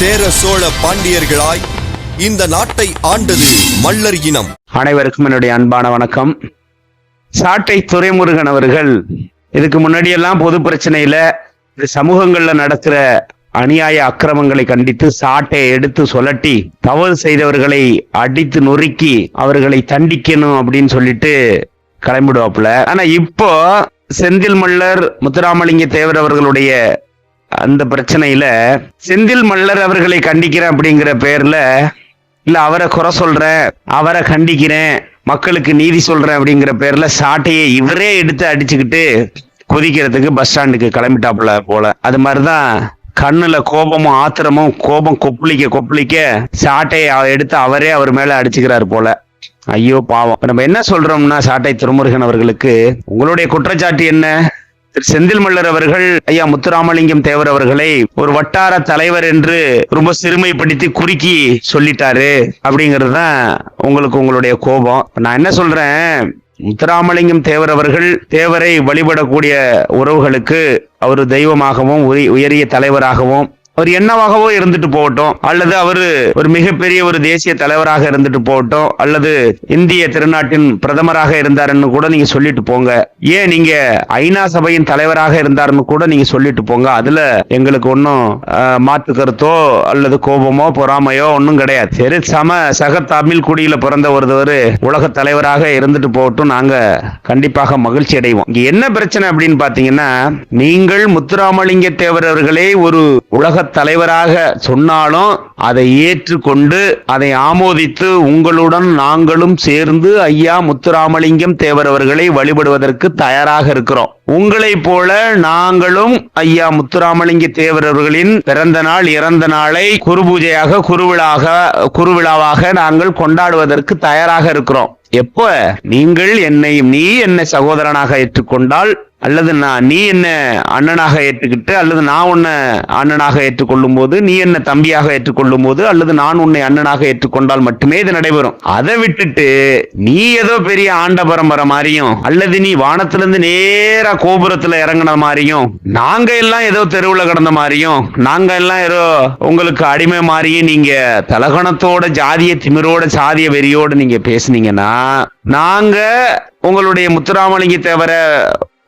சேர சோழ பாண்டியர்களாய் இந்த நாட்டை ஆண்டது மல்லர் இனம். அனைவருக்கும் என்னுடைய அன்பான வணக்கம். சாட்டை துரைமுருகன் அவர்கள் இதுக்கு முன்னாடியெல்லாம் பொது பிரச்சனையில இந்த சமூகங்கள்ல நடக்கிற அநியாய அக்கிரமங்களை கண்டித்து சாட்டை எடுத்து சுழட்டி தவறு செய்தவர்களை அடித்து நொறுக்கி அவர்களை தண்டிக்கணும் அப்படின்னு சொல்லிட்டு கிளம்பிடுவாப்புல. ஆனா இப்போ செந்தில் மல்லர் முத்துராமலிங்க தேவர் அவர்களுடைய அந்த பிரச்சனையில செந்தில் மல்லர் அவர்களை கண்டிக்கிறேன் அப்படிங்கிற பேர்ல இல்ல அவரை குறை சொல்றேன் அவரை கண்டிக்கிறேன் மக்களுக்கு நீதி சொல்றேன் அப்படிங்கிற பேர்ல சாட்டையை இவரே எடுத்து அடிச்சுக்கிட்டு கொதிக்கிறதுக்கு பஸ் ஸ்டாண்டுக்கு கிளம்பிட்டாப்புல போல. அது மாதிரிதான் கண்ணுல கோபமும் ஆத்திரமும் கோபம் கொப்பளிக்க கொப்பளிக்க சாட்டையை எடுத்து அவரே அவர் மேல அடிச்சுக்கிறாரு போல. ஐயோ பாவம். நம்ம என்ன சொல்றோம்னா சாட்டை திருமுருகன் அவர்களுக்கு உங்களுடைய குற்றச்சாட்டு என்ன? திரு செந்தில் மல்லர் அவர்கள் ஐயா முத்துராமலிங்கம் தேவர் அவர்களை ஒரு வட்டார தலைவர் என்று ரொம்ப சிறுமைப்படுத்தி குறுக்கி சொல்லிட்டாரு அப்படிங்கிறது தான் உங்களுக்கு உங்களுடைய கோபம். நான் என்ன சொல்றேன்? முத்துராமலிங்கம் தேவர் அவர்கள் தேவரை வழிபடக்கூடிய உறவுகளுக்கு அவர் தெய்வமாகவும் உயரிய தலைவராகவும் அவர் என்னவாகவோ இருந்துட்டு போகட்டும். அல்லது அவரு ஒரு மிகப்பெரிய ஒரு தேசிய தலைவராக இருந்துட்டு போகட்டும். அல்லது இந்திய திருநாட்டின் பிரதமராக இருந்தாருன்னு கூட நீங்க சொல்லிட்டு போங்க. ஏன் நீங்க ஐநா சபையின் தலைவராக இருந்தாருன்னு கூட நீங்க சொல்லிட்டு போங்க. அதுல எங்களுக்கு ஒன்றும் மாத்து கருத்தோ அல்லது கோபமோ பொறாமையோ ஒன்றும் கிடையாது. சரி சம சக தமிழ் குடியில பிறந்த ஒருவர் உலக தலைவராக இருந்துட்டு போகட்டும். நாங்க கண்டிப்பாக மகிழ்ச்சி அடைவோம். இங்க என்ன பிரச்சனை அப்படின்னு பாத்தீங்கன்னா நீங்கள் முத்துராமலிங்க தேவர் அவர்களே ஒரு உலக தலைவராக சொன்னாலும் அதை ஏற்றுக்கொண்டு அதை ஆமோதித்து உங்களுடன் நாங்களும் சேர்ந்து ஐயா முத்துராமலிங்கம் தேவரவர்களை வழிபடுவதற்கு தயாராக இருக்கிறோம். உங்களைப் போல நாங்களும் ஐயா முத்துராமலிங்க தேவரவர்களின் பிறந்த நாள் இறந்த நாளை குருபூஜையாக குருவிழாக குருவிழாவாக நாங்கள் கொண்டாடுவதற்கு தயாராக இருக்கிறோம். எப்ப? நீங்கள் என்னை நீ என்னை சகோதரனாக ஏற்றுக்கொண்டால் அல்லது நான் நீ என்ன அண்ணனாக ஏற்றுக்கிட்டு அல்லது நான் உன்னை அண்ணனாக ஏற்றுக்கொள்ளும் போது நீ என்ன தம்பியாக ஏற்றுக்கொள்ளும் போது அல்லது நான் உன்னை அண்ணனாக ஏற்றுக்கொண்டால் மட்டுமே இது நடைபெறும். அதை விட்டுட்டு நீ ஏதோ பெரிய ஆண்ட பரம்பரை மாதிரியும் அல்லது நீ வானத்திலிருந்து நேரா கோபுரத்துல இறங்கின மாதிரியும் நாங்க எல்லாம் ஏதோ தெருவுல கிடந்த மாதிரியும் நாங்க எல்லாம் ஏதோ உங்களுக்கு அடிமை மாதிரியும் நீங்க தலகணத்தோட ஜாதிய திமிரோட சாதிய வெறியோட நீங்க பேசுனீங்கன்னா நாங்க உங்களுடைய முத்துராமலிங்க தேவர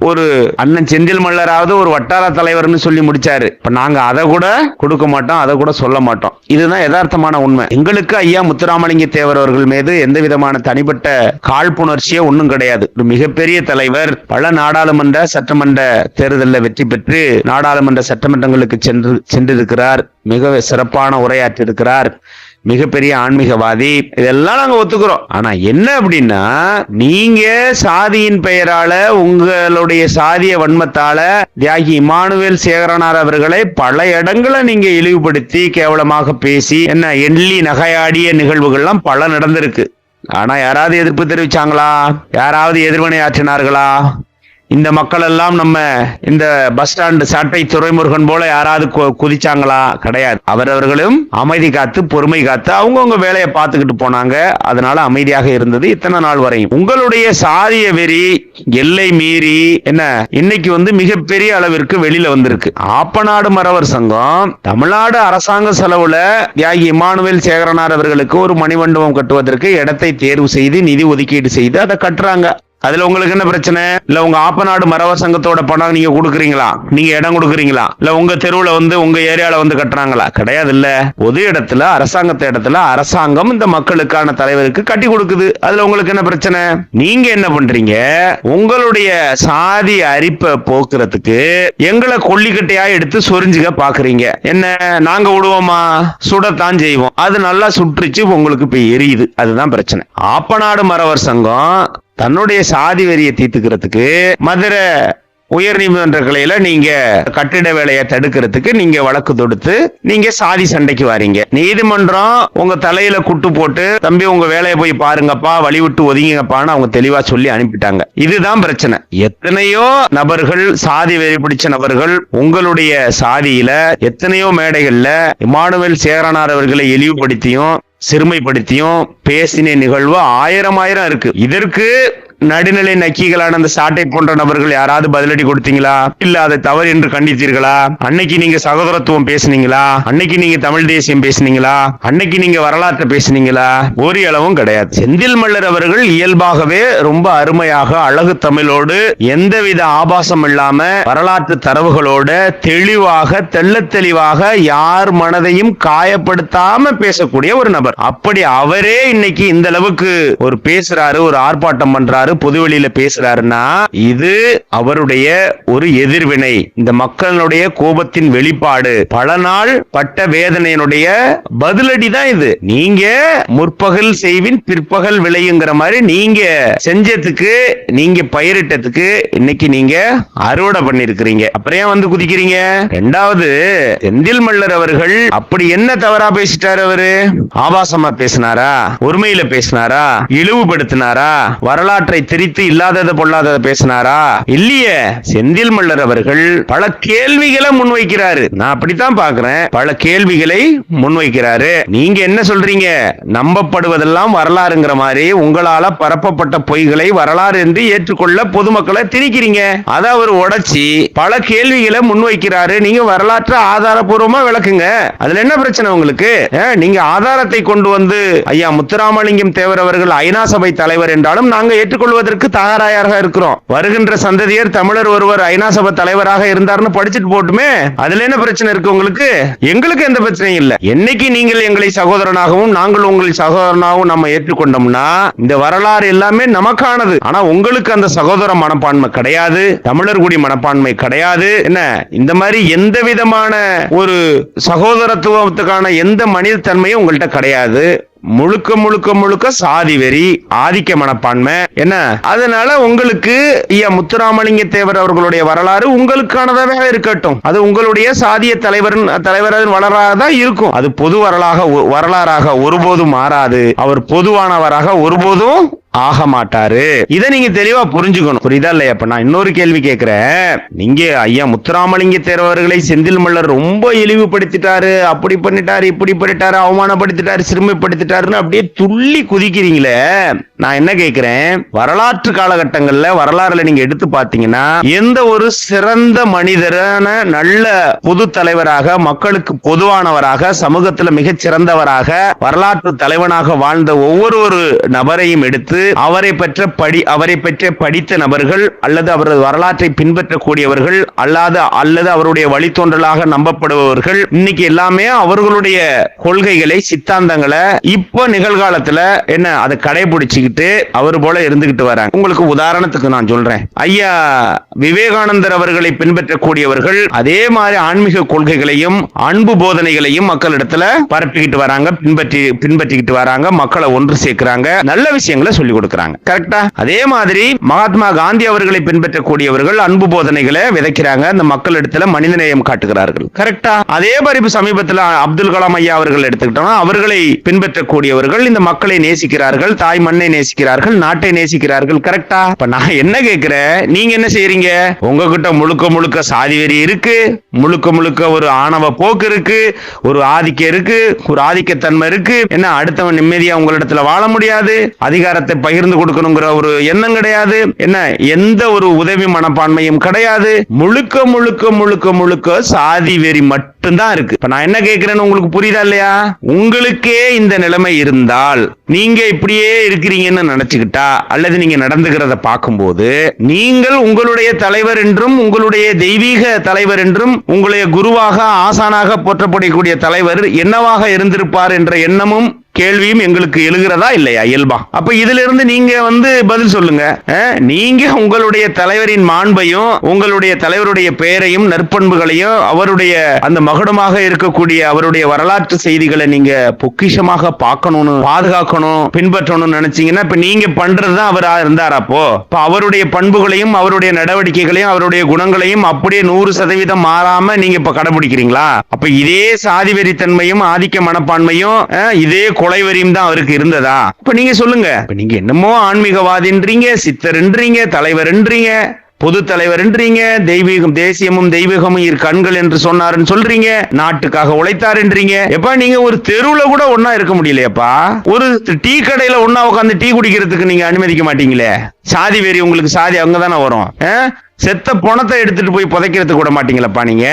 ஒரு அண்ணன் செந்தில் மல்லராவது ஒரு வட்டார தலைவர்னு சொல்லி முடிச்சாரு. இப்ப நாங்க அதை கூட கொடுக்க மாட்டோம் அதை கூட சொல்ல மாட்டோம். இதுதான் யதார்த்தமான உண்மை. எங்களுக்கு ஐயா முத்துராமலிங்க தேவர் அவர்கள் மீது எந்த விதமான தனிப்பட்ட காழ்ப்புணர்ச்சியே ஒன்றும் கிடையாது. ஒரு மிகப்பெரிய தலைவர் பல நாடாளுமன்ற சட்டமன்ற தேர்தலில் வெற்றி பெற்று நாடாளுமன்ற சட்டமன்றங்களுக்கு சென்று சென்றிருக்கிறார். மிக சிறப்பான உரையாற்றியிருக்கிறார். மிகப்பெரிய ஆன்மீகவாதி. இதெல்லாம் நாங்க ஒத்துக்கிறோம். ஆனா என்ன அப்படின்னா நீங்க சாதியின் பெயரால உங்களுடைய சாதிய வன்மத்தால தியாகி இமானுவேல் சேகரனார் அவர்களை பல இடங்களை நீங்க இழிவுபடுத்தி கேவலமாக பேசி என்ன எள்ளி நகையாடிய நிகழ்வுகள்லாம் பல நடந்திருக்கு. ஆனா யாராவது எதிர்ப்பு தெரிவிச்சாங்களா? யாராவது எதிர்வினை ஆற்றினார்களா இந்த மக்கள் எல்லாம் நம்ம இந்த பஸ் ஸ்டாண்டு சாட்டை துறைமுருகன் போல யாராவது குதிச்சாங்களா? கிடையாது. அவரவர்களும் அமைதி காத்து பொறுமை காத்து அவங்கவுங்க வேலையை பார்த்துக்கிட்டு போனாங்க. அதனால அமைதியாக இருந்தது இத்தனை நாள் வரையும். உங்களுடைய சாதிய வெறி எல்லை மீறி என்ன இன்னைக்கு வந்து மிகப்பெரிய அளவிற்கு வெளியில வந்திருக்கு. ஆப்பநாடு மறவர் சங்கம் தமிழ்நாடு அரசாங்க செலவுல தியாகி இமானுவேல் சேகரனார் அவர்களுக்கு ஒரு மணிமண்டபம் கட்டுவதற்கு இடத்தை தேர்வு செய்து நிதி ஒதுக்கீடு செய்து அதை கட்டுறாங்க. அதுல உங்களுக்கு என்ன பிரச்சனை? இல்ல உங்க ஆப்பநாடு மரவர் சங்கத்தோட பணம் நீங்க கொடுக்குறீங்களா? நீங்க இடம் கொடுக்குறீங்களா? இல்ல உங்க தெருவுல வந்து உங்க ஏரியால வந்து கட்டுறாங்களா? கிடையாது இல்ல பொது இடத்துல அரசாங்கத்து இடத்துல அரசாங்கம் இந்த மக்களுக்கான தலைவருக்கு கட்டி கொடுக்குது. அதுல உங்களுக்கு என்ன பிரச்சனை? நீங்க என்ன பண்றீங்க? உங்களுடைய சாதி அரிப்பை போக்குறதுக்கு எங்களை கொல்லிக்கட்டையா எடுத்து சொரிஞ்சுக்க பாக்குறீங்க. என்ன நாங்க விடுவோமா? சுடத்தான் செய்வோம். அது நல்லா சுற்றுச்சு உங்களுக்கு இப்ப எரியுது. அதுதான் பிரச்சனை. ஆப்பநாடு மரவர் சங்கம் தன்னுடைய சாதி வெறியை தீர்த்துக்கிறதுக்கு மதுரை உயர் நீதிமன்ற கிளையில நீங்க கட்டிட வேலையை தடுக்கிறதுக்கு நீங்க வழக்கு தொடுத்து நீங்க சாதி சண்டைக்கு வாரீங்க. நீதிமன்றம் உங்க தலையில குட்டு போட்டு தம்பி உங்க வேலையை போய் பாருங்கப்பா வழி விட்டு ஒதுங்கிங்கப்பான்னு அவங்க தெளிவா சொல்லி அனுப்பிட்டாங்க. இதுதான் பிரச்சனை. எத்தனையோ நபர்கள் சாதி வெறி பிடிச்ச நபர்கள் உங்களுடைய சாதியில எத்தனையோ மேடைகள்ல இமானுவேல் சேரனார் அவர்களை இழிவுபடுத்தியும் சிறுமைப்படுத்தியும் பேசின நிகழ்வு ஆயிரம் ஆயிரம் இருக்கு. இதற்கு நடுநிலை நக்கிகளான அந்த சாட்டை போன்ற நபர்கள் யாராவது பதிலடி கொடுத்தீங்களா? இல்ல அதை தவறு என்று கண்டித்தீர்களா? அன்னைக்கு நீங்க சகோதரத்துவம் பேசுனீங்களா? அன்னைக்கு நீங்க தமிழ் தேசியம் பேசுனீங்களா? அன்னைக்கு நீங்க வரலாற்றை பேசுனீங்களா? ஒரு அளவும் கிடையாது. செந்தில் மல்லர் அவர்கள் இயல்பாகவே ரொம்ப அருமையாக அழகு தமிழோடு எந்தவித ஆபாசம் இல்லாம வரலாற்று தரவுகளோட தெளிவாக தெள்ள தெளிவாக யார் மனதையும் காயப்படுத்தாம பேசக்கூடிய ஒரு நபர். அப்படி அவரே இன்னைக்கு இந்த அளவுக்கு ஒரு பேசுறாரு ஒரு ஆர்ப்பாட்டம் பண்றாரு பொதுவெளியில பேசுறாருன்னா இது அவருடைய ஒரு எதிர்வினை. இந்த மக்களுடைய கோபத்தின் வெளிப்பாடு. பல நாள் பட்ட வேதனையினுடைய பதிலடி தான் இது. நீங்க முற்பகல் செய்வின் பிற்பகல் விளையுங்கிற மாதிரி நீங்க செஞ்சதுக்கு நீங்க பயிரிட்டதுக்கு இன்னைக்கு நீங்க அறுவடை பண்ணிருக்கிறீங்க. அப்புறம் ஏன் வந்து குதிக்கிறீங்க? ரெண்டாவது செந்தில் மல்லர் அவர்கள் அப்படி என்ன தவறா பேசிட்டாரு அவரு? ஆபாசமா பேசினாரா? உரிமையில பேசினாரா? இழிவுபடுத்தினாரா? வரலாற்றை திரித்து இல்லாததை பொல்லாததை பேசினாரா? இல்லையே. செந்தில் மல்லர் அவர்கள் பல கேள்விகளை முன்வைக்கிறாரு. நான் அப்படித்தான் பாக்குறேன் பல கேள்விகளை முன்வைக்கிறாரு. நீங்க என்ன சொல்றீங்க? நம்பப்படுவதெல்லாம் வரலாறுங்கிற மாதிரி உங்களால பரப்பப்பட்ட பொய்களை வரலாறு என்று ஏற்றுக்கொள்ள பொதுமக்களை திணிக்கிறீங்க. அதை அவர் உடைச்சி பல கேள்விகளை முன்வைக்கிறாரு. நீங்க வரலாற்று ஆதாரபூர்வமா விளக்குங்க. அதுல என்ன பிரச்சனை உங்களுக்கு? நீங்க ஆதாரத்தை கொண்டு வந்து ஐயா முத்துராமலிங்கம் தேவர் அவர்கள் ஐநா சபை தலைவர் என்றாலும் நாங்க ஏற்றுக்கொள்வதற்கு தயாராக இருக்கிறோம். வருகின்ற சந்ததியர் தமிழர் ஒருவர் ஐநா சபை தலைவராக இருந்தார்னு படிச்சுட்டு போட்டுமே அதுல என்ன பிரச்சனை இருக்கு உங்களுக்கு? எங்களுக்கு எந்த பிரச்சனையும் இல்லை. என்னைக்கு நீங்கள் எங்களை சகோதரனாகவும் நாங்கள் உங்களை சகோதரனாகவும் நம்ம ஏற்றுக்கொண்டோம்னா இந்த வரலாறு எல்லாமே நமக்கானது. ஆனா உங்களுக்கு அந்த சகோதர மனப்பான்மை கிடையாது தமிழர் குடி மனப்பான்மை கிடையாது. என்ன? இந்த மாதிரி எந்த விதமான ஒரு சகோதரத்துவத்துக்கான எந்த மனித தன்மையும் உங்கள்கிட்ட கிடையாது. முழுக்க முழுக்க முழுக்க சாதி வெறி ஆதிக்க மனப்பான்மை. என்ன? அதனால உங்களுக்கு முத்துராமலிங்க தேவர் அவர்களுடைய வரலாறு உங்களுக்கானதாக இருக்கட்டும். அது உங்களுடைய சாதிய தலைவர் தலைவர் தான் இருக்கும். அது பொது வரலாக வரலாறாக ஒருபோதும் மாறாது. அவர் பொதுவானவராக ஒருபோதும் ஆக மாட்டாரு இதை நீங்க தெளிவா புரிஞ்சுக்கணும். புரியுதா இல்லையா? அப்ப நான் இன்னொரு கேள்வி கேட்கிறேன். நீங்க ஐயா முத்துராமலிங்க தேர்வர்களை செந்தில் மல்லர் ரொம்ப இழிவுபடுத்திட்டாரு. அப்படி பண்ணிட்டாரு இப்படி பண்ணிட்டாரு அவமானப்படுத்திட்டாரு சிறுமைப்படுத்திட்டாருன்னு அப்படியே துள்ளி குதிக்கிறீங்களே. நான் என்ன கேட்கிறேன்? வரலாற்று காலகட்டங்கள்ல வரலாறுல நீங்க எடுத்து பாத்தீங்கன்னா எந்த ஒரு சிறந்த மனிதரான நல்ல பொது தலைவராக மக்களுக்கு பொதுவானவராக சமூகத்துல மிகச் சிறந்தவராக வரலாற்று தலைவனாக வாழ்ந்த ஒவ்வொரு ஒரு நபரையும் எடுத்து அவரை பெற்ற படி அவரை பெற்ற படித்த நபர்கள் அல்லது அவரது வரலாற்றை பின்பற்றக்கூடியவர்கள் அல்லாத அல்லது அவருடைய வழித்தோன்றலாக நம்பப்படுபவர்கள் இன்னைக்கு எல்லாமே அவர்களுடைய கொள்கைகளை சித்தாந்தங்களை இப்போ நிகழ்காலத்துல என்ன அதை கடைபிடிச்சுக்கிட்டு அவர் போல இருந்துகிட்டு வராங்க. உங்களுக்கு உதாரணத்துக்கு நான் சொல்றேன். ஐயா விவேகானந்தர் அவர்களை பின்பற்றக்கூடியவர்கள் அதே மாதிரி ஆன்மீக கொள்கைகளையும் அன்பு போதனைகளையும் மக்களிடத்துல பரப்பிக்கிட்டு வராங்க பின்பற்றி பின்பற்றிக்கிட்டு வராங்க மக்களை ஒன்று சேர்க்கிறாங்க. நல்ல விஷயங்களை சொல்லி கொடுக்கறாங்க. கரெக்டா அதே மாதிரி மகாத்மா காந்தி அவர்களை பின்பற்றக்கூடியவர்கள் அன்பு போதனைகளை விதைக்கிறாங்க. அந்த மக்களிடத்துல மனிதநேயம் காட்டுகிறார்கள். கரெக்டா அதே மாதிரி சமீபத்தில் அப்துல் கலாம் ஐயா அவர்கள் எடுத்துக்கிட்டோம்னா அவர்களை பின்பற்றக்கூடியவர்கள் இந்த மக்களை நேசிக்கிறார்கள் தாய் மண்ணை நேசிக்கிறார்கள் நாட்டை நேசிக்கிறார்கள். கரெக்டா இப்ப நான் என்ன கேட்கிறேன்? நீங்க என்ன செய்யறீங்க? உங்ககிட்ட முழுக்க முழுக்க சாதி வெறி இருக்கு. முழுக்க முழுக்க ஒரு ஆணவ போக்கு இருக்கு. ஒரு ஆதிக்கம் இருக்கு. ஒரு ஆதிக்கத்தன்மை இருக்கு. என்ன அடுத்தவன் நிம்மதியா உங்களிடத்துல வாழ முடியாது? அதிகாரத்தை பகிர்ந்து கொடுக்கணுங்கிற ஒரு எண்ணம் கிடையாது. என்ன? எந்த ஒரு உதவி மனப்பான்மையும் கிடையாது. முழுக்க முழுக்க முழுக்க முழுக்க சாதி வெறி மட்டும்தான் இருக்கு. இப்ப நான் என்ன கேட்கிறேன்னு உங்களுக்கு புரியுதா இல்லையா? உங்களுக்கே இந்த நிலைமை இருந்தால் நீங்க இப்படியே இருக்கிறீங்கன்னு நினைச்சுக்கிட்டா அல்லது நீங்க நடந்துகிறத பார்க்கும்போது நீங்கள் உங்களுடைய தலைவர் என்றும் உங்களுடைய தெய்வீக தலைவர் என்றும் உங்களுடைய குருவாக ஆசானாக போற்றப்படக்கூடிய தலைவர் என்னவாக இருந்திருப்பார் என்ற எண்ணமும் கேள்வியும் எங்களுக்கு எழுகிறதா இல்லையா? இயல்பா. அப்ப இதுல இருந்து நீங்க வந்து பதில் சொல்லுங்க. நீங்க உங்களுடைய தலைவரின் மாண்பையும் உங்களுடைய தலைவருடைய பெயரையும் நற்பண்புகளையும் அவருடைய அந்த மகுடமாக இருக்கக்கூடிய அவருடைய வரலாற்று செய்திகளை நீங்க பொக்கிஷமாக பார்க்கணும்னு பாதுகாக்கணும் பின்பற்றணும்னு நினைச்சீங்கன்னா இப்ப நீங்க பண்றதுதான் அவரா இருந்தார் அப்போ? இப்ப அவருடைய பண்புகளையும் அவருடைய நடவடிக்கைகளையும் அவருடைய குணங்களையும் அப்படியே நூறு சதவீதம் மாறாம நீங்க இப்ப கடைபிடிக்கிறீங்களா? அப்ப இதே சாதிவெறித்தன்மையும் ஆதிக்க மனப்பான்மையும் இதே கொலைவரியும் தான் அவருக்கு இருந்ததா? இப்ப நீங்க சொல்லுங்க. இப்ப நீங்க என்னமோ ஆன்மீகவாதின்றீங்க சித்தர்ன்றீங்க தலைவர்ன்றீங்க பொது தலைவர்ன்றீங்க தெய்வீகம் தேசியமும் தெய்வீகமும் இரு கண்கள் என்று சொன்னாருன்னு சொல்றீங்க நாட்டுக்காக உழைத்தாருன்றீங்க. எப்பா நீங்க ஒரு தெருவுல கூட ஒன்னா இருக்க முடியலையப்பா? ஒரு டீ கடையில ஒன்னா உட்காந்து டீ குடிக்கிறதுக்கு நீங்க அனுமதிக்க மாட்டீங்களே? சாதி வெறி உங்களுக்கு சாதி அங்கதானே வரும். ஆ? செத்த பணத்தை எடுத்துட்டு போய் புதைக்கிறதுக்கு கூட மாட்டீங்களப்பா நீங்க?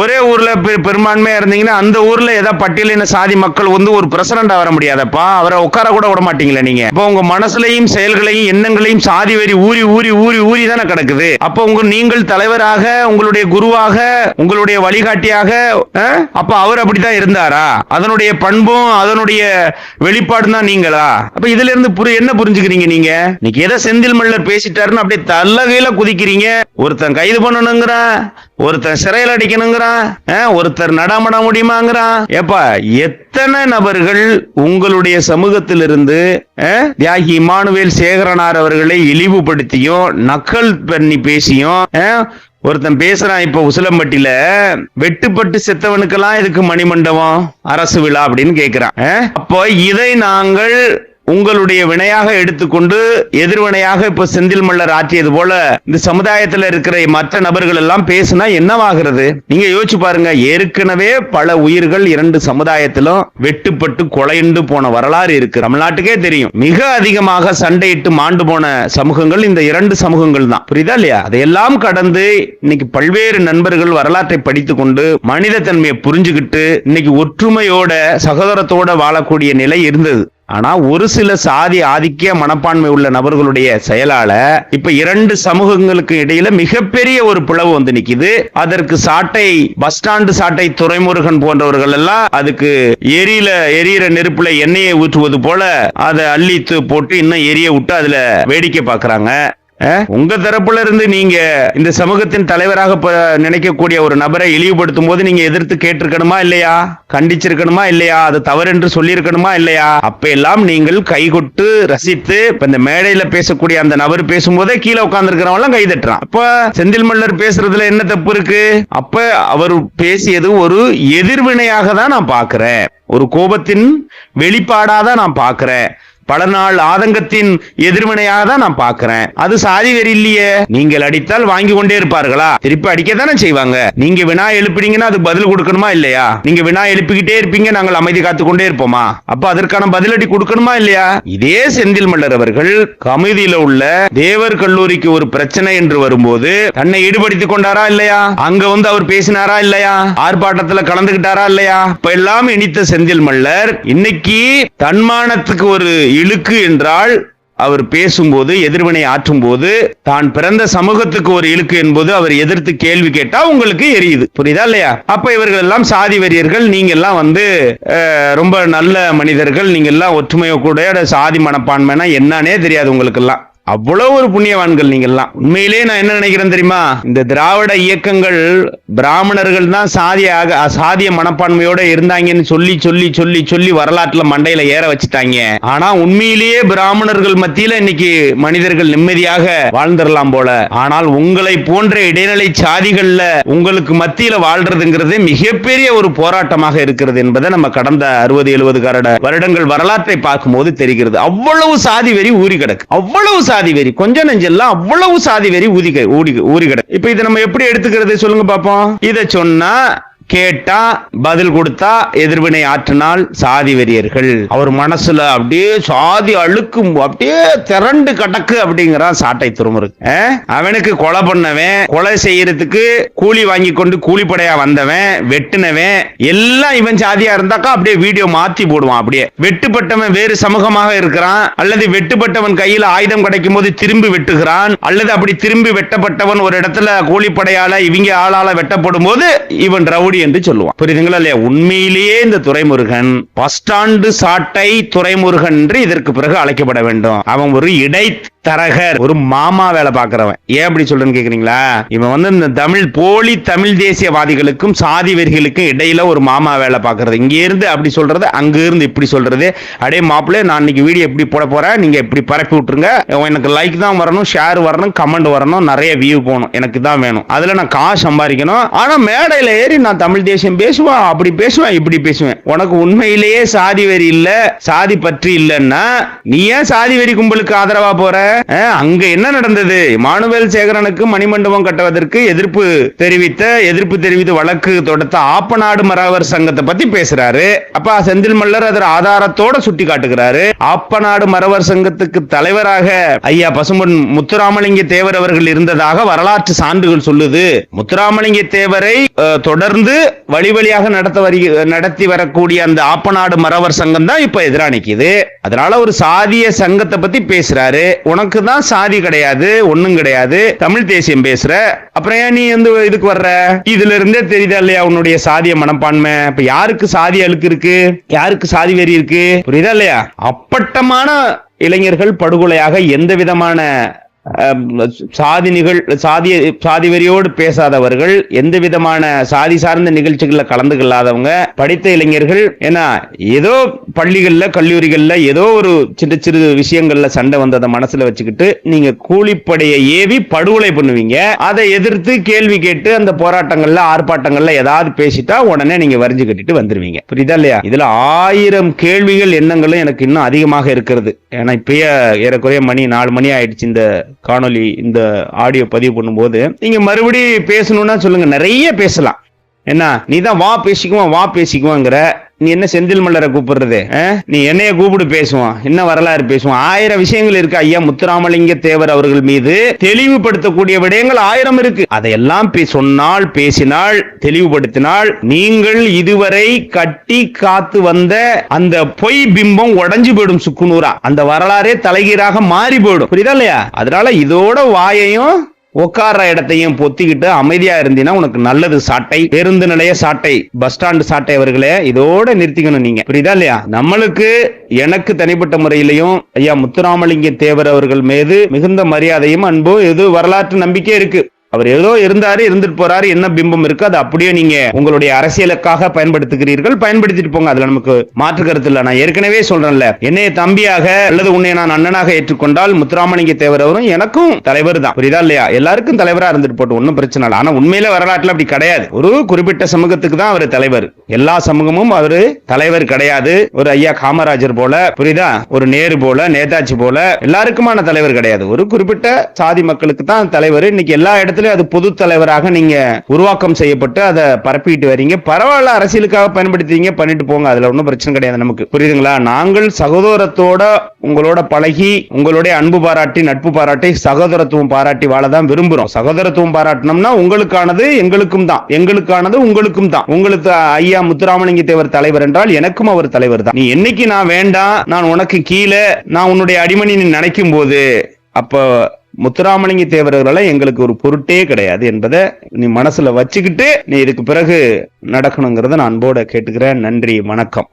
ஒரே ஊர்ல பெரும்பான்மையா இருந்தீங்கன்னா அந்த ஊர்ல ஏதாவது பட்டியலின சாதி மக்கள் வந்து ஒரு பிரசிடண்டா வர முடியாதப்பா? அவரை உட்கார கூட விட மாட்டீங்களா நீங்க. இப்போ உங்க மனசுலையும் செயல்களையும் எண்ணங்களையும் சாதி வெறி ஊறி ஊறி ஊறி ஊறி தானே கிடக்குது. அப்ப உங்க நீங்கள் தலைவராக உங்களுடைய குருவாக உங்களுடைய வழிகாட்டியாக அப்ப அவர் அப்படித்தான் இருந்தாரா? அதனுடைய பண்பும் அதனுடைய வெளிப்பாடு தான் நீங்களா? அப்ப இதுல இருந்து புரி என்ன புரிஞ்சுக்கிறீங்க நீங்க? இன்னைக்கு எதை செந்தில் மல்லர் பேசிட்டாருன்னு அப்படியே தள்ளகையில குதிக்கிறீங்க. ஒருத்தன் கைது பண்ணணுங்கிறான் ஒருத்தன் சிறையில் அடிக்கணுங்கிறான் ஒருத்தர் நடமாட முடியுமாங்கிறான் ஏப்பா எத்தனை நபர்கள் உங்களுடைய சமூகத்திலிருந்து தியாகி இமானுவேல் சேகரனார் அவர்களை இழிவுபடுத்தியும் நக்கல் பண்ணி பேசியும் ஒருத்தன் பேசுறான் இப்ப உசிலம்பட்டியில வெட்டுப்பட்டு செத்தவனுக்கெல்லாம் இதுக்கு மணிமண்டபம் அரசு விழா அப்படின்னு கேக்குறான் அப்போ இதை நாங்கள் உங்களுடைய வினையாக எடுத்துக்கொண்டு எதிர்வினையாக இப்ப செந்தில் மல்லர் ஆற்றியது போல இந்த சமுதாயத்துல இருக்கிற மற்ற நபர்கள் எல்லாம் பேசினா என்னவாகிறது? நீங்க யோசிச்சு பாருங்க. ஏற்கனவே பல உயிர்கள் இரண்டு சமுதாயத்திலும் வெட்டுப்பட்டு கொலையுண்டு போன வரலாறு இருக்கு. தமிழ்நாட்டுக்கே தெரியும். மிக அதிகமாக சண்டையிட்டு மாண்டு போன சமூகங்கள் இந்த இரண்டு சமூகங்கள் தான். புரியுதா இல்லையா? அதையெல்லாம் கடந்து இன்னைக்கு பல்வேறு நண்பர்கள் வரலாற்றை படித்துக் கொண்டு மனித தன்மையை புரிஞ்சுக்கிட்டு இன்னைக்கு ஒற்றுமையோட சகோதரத்தோட வாழக்கூடிய நிலை இருந்தது. ஆனால் ஒரு சில சாதி ஆதிக்க மனப்பான்மை உள்ள நபர்களுடைய செயலால இப்ப இரண்டு சமூகங்களுக்கு இடையில மிகப்பெரிய ஒரு பிளவு வந்து நிக்குது. அதற்கு சாட்டை பஸ் ஸ்டாண்டு சாட்டை துறைமுருகன் போன்றவர்கள் எல்லாம் அதுக்கு எரியில எரியிற நெருப்புல எண்ணெயை ஊற்றுவது போல அதை அள்ளித்து போட்டு இன்னும் எரிய விட்டு அதுல வேடிக்கை பார்க்கறாங்க. உங்க தரப்புல இருந்து நீங்க இந்த சமூகத்தின் தலைவராக நினைக்கக்கூடிய ஒரு நபரை இழிவுபடுத்தும் போது நீங்க எதிர்த்து கேட்டிருக்கணுமா இல்லையா? கண்டிச்சிருக்கணுமா இல்லையா? அது தவறு என்று சொல்லியிருக்கணுமா இல்லையா? அப்ப எல்லாம் நீங்கள் கைகொட்டு ரசித்து இப்ப இந்த மேடையில பேசக்கூடிய அந்த நபர் பேசும்போதே கீழே உட்கார்ந்து கை தட்டுறான். அப்ப செந்தில் மல்லர் பேசுறதுல என்ன தப்பு இருக்கு? அப்ப அவர் பேசியது ஒரு எதிர்வினையாக தான் நான் பாக்குறேன். ஒரு கோபத்தின் வெளிப்பாடாதான் தான் நான் பாக்குறேன். பல நாள் ஆதங்கத்தின் எதிர்வினையாக தான் நான் பார்க்கிறேன். அது சாதி வெறி இல்லையே. நீங்கள் அடித்தால் வாங்கி கொண்டே இருப்பார்களா? திருப்பி அடிக்கத்தானே செய்வாங்க. நீங்க வினா எழுப்பினீங்கன்னா அதுக்கு பதில் கொடுக்கணுமா இல்லையா? நீங்க வினா எழுப்பிக்கிட்டே இருப்பீங்க நாங்கள் அமைதி காத்து கொண்டே இருப்போமா? அப்ப அதற்கான பதிலடி கொடுக்கணுமா இல்லையா? இதே செந்தில் மல்லர் அவர்கள் கமிதியில உள்ள தேவர் கல்லூரிக்கு ஒரு பிரச்சனை என்று வரும்போது தன்னை ஈடுபடுத்திக் கொண்டாரா இல்லையா? அங்க வந்து அவர் பேசினாரா இல்லையா? ஆர்ப்பாட்டத்துல கலந்துகிட்டாரா இல்லையா? இப்ப எல்லாம் இனித்த செந்தில் மல்லர் இன்னைக்கு தன்மானத்துக்கு ஒரு இழுக்கு என்றால் அவர் பேசும்போது எதிர்வினை ஆற்றும் போது தான் பிறந்த சமூகத்துக்கு ஒரு இழுக்கு என்பது அவர் எதிர்த்து கேள்வி கேட்டா உங்களுக்கு எரியுது. புரியுதா இல்லையா? அப்ப இவர்கள் எல்லாம் சாதி வெறியர்கள் நீங்க எல்லாம் வந்து ரொம்ப நல்ல மனிதர்கள் நீங்க எல்லாம் ஒற்றுமையோட கூட சாதி மனப்பான்மைனா என்னன்னே தெரியாது உங்களுக்கு எல்லாம் அவ்வளவு ஒரு புண்ணியவான்கள் நீங்க எல்லாம் உண்மையிலே நான் என்ன நினைக்கிறேன் தெரியுமா? இந்த திராவிட இயக்கங்கள் பிராமணர்கள் தான் சாதியாக சாதிய மனப்பான்மையோட இருந்தாங்கன்னு சொல்லி சொல்லி சொல்லி சொல்லி வரலாற்றுல மண்டையில ஏற வச்சுட்டாங்க. ஆனா உண்மையிலேயே பிராமணர்கள் மத்தியில இன்னைக்கு மனிதர்கள் நிம்மதியாக வாழ்ந்துடலாம் போல. ஆனால் உங்களை போன்ற இடைநிலை சாதிகள்ல உங்களுக்கு மத்தியில வாழ்றதுங்கிறது மிகப்பெரிய ஒரு போராட்டமாக இருக்கிறது என்பதை நம்ம கடந்த அறுபது எழுபது கரட வருடங்கள் வரலாற்றை பார்க்கும்போது தெரிகிறது. அவ்வளவு சாதி வெறி ஊறி கிடக்கு அவ்வளவு சாதி வெறி. கொஞ்ச நெஞ்செல்லாம் அவ்வளவு சாதி வெறி ஊதி ஊடி ஊறி கிடக்கு. இப்ப இதை நம்ம எப்படி எடுத்துக்கிறது? சொல்லுங்க பாப்போம். இதை சொன்னா கேட்டா பதில் கொடுத்தா எதிர்வினை ஆற்றினால் சாதி வெறியர்கள். அவர் மனசுல அப்படியே சாதி அழுக்கும் அப்படியே திரண்டு கடக்கு அப்படிங்கிறான் சாட்டை துருமுருக்கு அவனுக்கு கொலை பண்ணவன் கொலை செய்யறதுக்கு கூலி வாங்கி கொண்டு கூலிப்படையா வந்தவன் வெட்டுனவன் எல்லாம் இவன் சாதியா இருந்தாக்கா அப்படியே வீடியோ மாத்தி போடுவான் அப்படியே. வெட்டுப்பட்டவன் வேறு சமூகமாக இருக்கிறான் அல்லது வெட்டுப்பட்டவன் கையில ஆயுதம் கிடைக்கும் போது திரும்பி வெட்டுகிறான் அல்லது அப்படி திரும்பி வெட்டப்பட்டவன் ஒரு இடத்துல கூலிப்படையால இவங்க ஆளால வெட்டப்படும் போது இவன் ரவுடி என்று சொல்லுவான். புரியுதுங்களா இல்லையா? உண்மையிலேயே இந்த துரைமுருகன் பஸ் ஸ்டாண்டு சாட்டை துரைமுருகன் என்று இதற்கு பிறகு அழைக்கப்பட வேண்டும். அவன் ஒரு இடை தரகர் ஒரு மாமா வேலை பார்க்கிறவன். ஏன் அப்படி சொல்றேன்னு கேக்குறீங்களா? இவன் வந்து இந்த தமிழ் போலி தமிழ் தேசியவாதிகளுக்கும் சாதி வெறிகளுக்கும் இடையில ஒரு மாமா வேலை பார்க்கறது. இங்க இருந்து அப்படி சொல்றது அங்க இருந்து இப்படி சொல்றது. அடே மாப்பிள்ளை நான் இன்னைக்கு வீடியோ எப்படி போட போறேன். நீங்க இப்படி பரப்பி விட்டுருங்க. எனக்கு லைக் தான் வரணும் ஷேர் வரணும் கமெண்ட் வரணும் நிறைய வியூ போகணும். எனக்கு தான் வேணும். அதுல நான் காசு சம்பாதிக்கணும். ஆனா மேடையில ஏறி நான் தமிழ் தமிழ் தேசியம் பேசுவான் அப்படி பேசுவான் இப்படி பேசுவேன். உனக்கு உண்மையிலேயே சாதி வெறி இல்ல சாதி பற்றி இல்லைன்னா நீ ஏன் சாதி வெறி கும்பலுக்கு ஆதரவா போற? அங்க என்ன நடந்தது? மானுவேல் சேகரனுக்கு மணிமண்டபம் கட்டுவதற்கு எதிர்ப்பு தெரிவித்த எதிர்ப்பு தெரிவித்து வழக்கு தொடுத்த ஆப்பநாடு மறவர் சங்கத்தை பத்தி பேசுறாரு. அப்ப செந்தில் மல்லர் அதர் ஆதாரத்தோட சுட்டி காட்டுகிறாரு. ஆப்பநாடு மறவர் சங்கத்துக்கு தலைவராக ஐயா பசும்பொன் முத்துராமலிங்க தேவர் அவர்கள் இருந்ததாக வரலாற்று சான்றுகள் சொல்லுது. முத்துராமலிங்க தேவரை தொடர்ந்து தொடர்ந்து வழி வழியாக நடத்த வரி நடத்தி வரக்கூடிய அந்த ஆப்பநாடு மறவர் சங்கம் தான் இப்ப எதிரா நிக்குது. அதனால ஒரு சாதிய சங்கத்தை பத்தி பேசுறாரு. உனக்கு தான் சாதி கிடையாது ஒண்ணும் கிடையாது. தமிழ் தேசியம் பேசுற. அப்புறம் ஏன் நீ வந்து இதுக்கு வர்ற? இதுல இருந்தே தெரியுதா இல்லையா உன்னுடைய சாதிய மனப்பான்மை? இப்ப யாருக்கு சாதி அழுக்கு இருக்கு? யாருக்கு சாதி வெறி இருக்கு? புரியுதா இல்லையா? அப்பட்டமான இளைஞர்கள் படுகொலையாக எந்த விதமான சாதி நிகழ் சாதி சாதி வெறியோடு பேசாதவர்கள் எந்த விதமான சாதி சார்ந்த நிகழ்ச்சிகளில் கலந்து கொள்ளாதவங்க படித்த இளைஞர்கள் ஏன்னா ஏதோ பள்ளிகளில் கல்லூரிகளில் ஏதோ ஒரு சின்ன சிறு விஷயங்கள்ல சண்டை வந்ததை மனசுல வச்சுக்கிட்டு நீங்க கூலிப்படையை ஏவி படுகொலை பண்ணுவீங்க. அதை எதிர்த்து கேள்வி கேட்டு அந்த போராட்டங்கள்ல ஆர்ப்பாட்டங்கள்ல ஏதாவது பேசிட்டா உடனே நீங்க வரிஞ்சு கட்டிட்டு வந்துருவீங்க. புரியுதா இல்லையா? இதுல ஆயிரம் கேள்விகள் எண்ணங்களும் எனக்கு இன்னும் அதிகமாக இருக்கிறது. ஏன்னா இப்பயே ஏறக்குறைய மணி நாலு மணி ஆயிடுச்சு இந்த காணொளி இந்த ஆடியோ பதிவு பண்ணும்போது நீங்க மறுபடி பேசணும்னா சொல்லுங்க. நிறைய பேசலாம். என்ன நீ தான் வா பேசிக்குவோம் வா பேசிக்குவோங்கிற நீ என்ன செந்தில் மல்லரை கூப்பிடுறது நீ என்னைய கூப்பிடு பேசுவோம் என்ன வரலாறு பேசுவோம் ஆயிரம் விஷயங்கள் இருக்கு ஐயா. முத்துராமலிங்க தேவர் அவர்கள் மீது தெளிவுபடுத்தக்கூடிய விடயங்கள் ஆயிரம் இருக்கு. அதையெல்லாம் பே- சொன்னால் பேசினால் தெளிவுபடுத்தினால் நீங்கள் இதுவரை கட்டி காத்து வந்த அந்த பொய் பிம்பம் உடைஞ்சு போயிடும் சுக்குநூறா. அந்த வரலாறே தலைகீராக மாறி போயிடும். புரியுதா இல்லையா? அதனால இதோட வாயையும் உட்கார்ற இடத்தையும் பொத்திக்கிட்டு அமைதியா இருந்தீங்கன்னா உனக்கு நல்லது சாட்டை. பேருந்து நிலைய சாட்டை பஸ் ஸ்டாண்டு சாட்டை அவர்களே இதோட நிறுத்திக்கணும் நீங்க. புரியுதா இல்லையா? நம்மளுக்கு எனக்கு தனிப்பட்ட முறையிலையும் ஐயா முத்துராமலிங்க தேவர் அவர்கள் மீது மிகுந்த மரியாதையும் அன்பும் இது வரலாற்று நம்பிக்கை இருக்கு. அவர் ஏதோ இருந்தாரு இருந்துட்டு போறாரு என்ன பிம்பம் இருக்கு அது அப்படியே நீங்க உங்களுடைய அரசியலுக்காக பயன்படுத்துகிறீர்கள் பயன்படுத்திட்டு போங்க. அதுல நமக்கு மாற்று கருத்து இல்ல. நான் ஏற்கனவே சொல்றேன்ல என்னைய தம்பியாக அல்லது உன்னை நான் அண்ணனாக ஏற்றுக்கொண்டால் முத்துராமலிங்க தேவர் அவரும் எனக்கும் தலைவர் தான் புரியுதா இல்லையா? எல்லாருக்கும் தலைவரா இருந்துட்டு போட்டு ஒன்றும் பிரச்சனை இல்லை. ஆனா உண்மையில வரலாற்றுல அப்படி கிடையாது. ஒரு குறிப்பிட்ட சமூகத்துக்கு தான் அவர் தலைவர். எல்லா சமூகமும் அவரு தலைவர் கிடையாது. ஒரு ஐயா காமராஜர் போல புரியுதா? ஒரு நேரு போல நேதாஜி போல எல்லாருக்குமான தலைவர் கிடையாது. ஒரு குறிப்பிட்ட சாதி மக்களுக்கு தான் தலைவர். இன்னைக்கு எல்லா இடத்துலயும் அது பொது தலைவராக நீங்க உருவாக்கம் செய்யப்பட்டு அதை பரப்பிட்டு வரீங்க. பரவாயில்ல அரசியலுக்காக பயன்படுத்துவீங்க பண்ணிட்டு போங்க. அதுல ஒன்றும் பிரச்சனை கிடையாது நமக்கு. புரியுதுங்களா? நாங்கள் சகோதரத்தோட உங்களோட பழகி உங்களுடைய அன்பு பாராட்டி நட்பு பாராட்டி சகோதரத்துவம் பாராட்டி வாழதான் விரும்புறோம். சகோதரத்துவம் பாராட்டினோம்னா உங்களுக்கானது எங்களுக்கும் தான். எங்களுக்கானது உங்களுக்கும் தான். உங்களுக்கு ஐயா முத்துராமலிங்க தேவர் தலைவர் என்றால் எனக்கும் அவர் தலைவர் தான். நீ என்னைக்கு நான் வேண்டாம் நான் உனக்கு கீழே நான் உன்னுடைய அடிமணி நீ நினைக்கும் போது அப்போ முத்துராமலிங்க தேவர்களை எங்களுக்கு ஒரு பொருட்டே கிடையாது என்பதை நீ மனசுல வச்சுக்கிட்டு நீ இதுக்கு பிறகு நடக்கணுங்கிறத நான் அன்போட கேட்டுக்கிறேன். நன்றி வணக்கம்.